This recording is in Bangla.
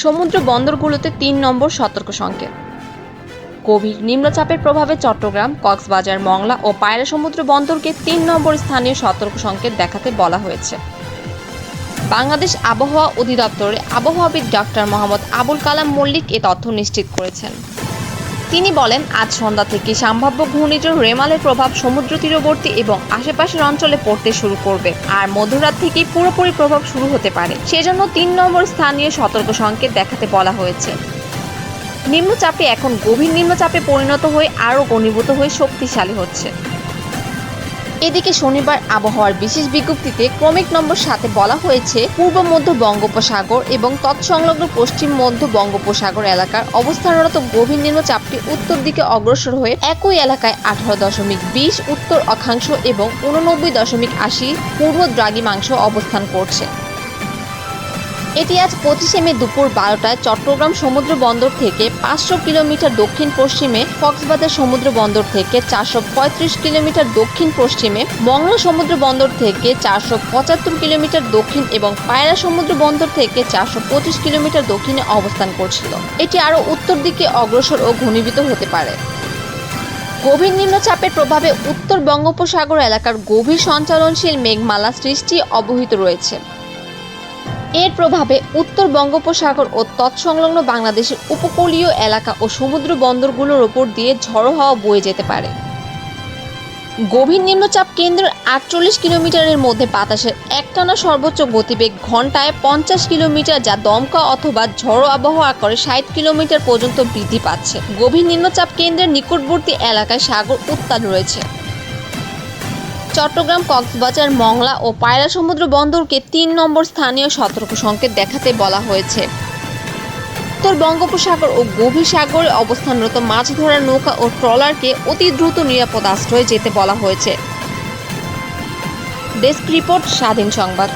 সমুদ্র বন্দরগুলোতে তিন নম্বর সতর্ক সংকেত। কোভিড নিম্নচাপের প্রভাবে চট্টগ্রাম, কক্সবাজার, মংলা ও পায়রা সমুদ্র বন্দরকে তিন নম্বর স্থানীয় সতর্ক সংকেত দেখাতে বলা হয়েছে। বাংলাদেশ আবহাওয়া অধিদপ্তরের আবহাওয়াবিদ ডক্টর মোহাম্মদ আবুল কালাম মল্লিক এ তথ্য নিশ্চিত করেছেন। তিনি বলেন, আজ সন্ধ্যা থেকে সম্ভাব্য ঘূর্ণিঝড় রেমালের প্রভাব সমুদ্র তীরবর্তী এবং আশেপাশের অঞ্চলে পড়তে শুরু করবে। আর মধ্যরাত থেকেই পুরোপুরি প্রভাব শুরু হতে পারে। সেজন্য তিন নম্বর স্থানীয় সতর্ক সংকেত দেখাতে বলা হয়েছে। নিম্নচাপে এখন গভীর নিম্নচাপে পরিণত হয়ে আরও ঘনীভূত হয়ে শক্তিশালী হচ্ছে। এদিকে শনিবার আবহাওয়ার বিশেষ বিজ্ঞপ্তিতে ক্রমিক নম্বর সাথে বলা হয়েছে, পূর্ব মধ্য বঙ্গোপসাগর এবং তৎসংলগ্ন পশ্চিম মধ্য বঙ্গোপসাগর এলাকার অবস্থানরত গভীর নিম্নচাপটি উত্তর দিকে অগ্রসর হয়ে একই এলাকায় আঠারো দশমিক বিশ, উত্তর অক্ষাংশ এবং উননব্বই দশমিক আশি পূর্ব দ্রাগিমাংশ অবস্থান করছে। এটি আজ পঁচিশে মে দুপুর বারোটায় চট্টগ্রাম সমুদ্র বন্দর থেকে পাঁচশো কিলোমিটার দক্ষিণ পশ্চিমে কক্সবাজার সমুদ্র বন্দর থেকে চারশো পঁয়ত্রিশ কিলোমিটার দক্ষিণ পশ্চিমে মংলা সমুদ্র বন্দর থেকে চারশো পঁচাত্তর কিলোমিটার দক্ষিণ এবং পায়রা সমুদ্র বন্দর থেকে চারশো পঁচিশ কিলোমিটার দক্ষিণে অবস্থান করছিল। এটি আরও উত্তর দিকে অগ্রসর ও ঘনীভূত হতে পারে। গভীর নিম্নচাপের প্রভাবে উত্তর বঙ্গোপসাগর এলাকার গভীর সঞ্চালনশীল মেঘমালা সৃষ্টি অবহিত রয়েছে। এর প্রভাবে উত্তর বঙ্গোপসাগর ও তৎসংলগ্ন বাংলাদেশের উপকূলীয় এলাকা ও সমুদ্র বন্দরগুলোর ওপর দিয়ে ঝড়ো হাওয়া বয়ে যেতে পারে। গভীর নিম্নচাপ কেন্দ্রের আটচল্লিশ কিলোমিটারের মধ্যে বাতাসের একটানা সর্বোচ্চ গতিবেগ ঘন্টায় পঞ্চাশ কিলোমিটার, যা দমকা অথবা ঝড়ো আবহাওয়া আকারে ষাট কিলোমিটার পর্যন্ত বৃদ্ধি পাচ্ছে। গভীর নিম্নচাপ কেন্দ্রের নিকটবর্তী এলাকায় সাগর উত্তাল রয়েছে। চট্টগ্রাম, কক্সবাজার, মংলা ও পায়রা সমুদ্র বন্দরকে তিন নম্বর স্থানীয় সতর্ক সংকেত দেখাতে বলা হয়েছে। উত্তর বঙ্গোপসাগর ও গভীর সাগরে অবস্থানরত মাছ ধরার নৌকা ও ট্রলারকে অতি দ্রুত নিরাপদ আশ্রয়ে যেতে বলা হয়েছে। ডেস্ক রিপোর্ট, স্বাধীন সংবাদ।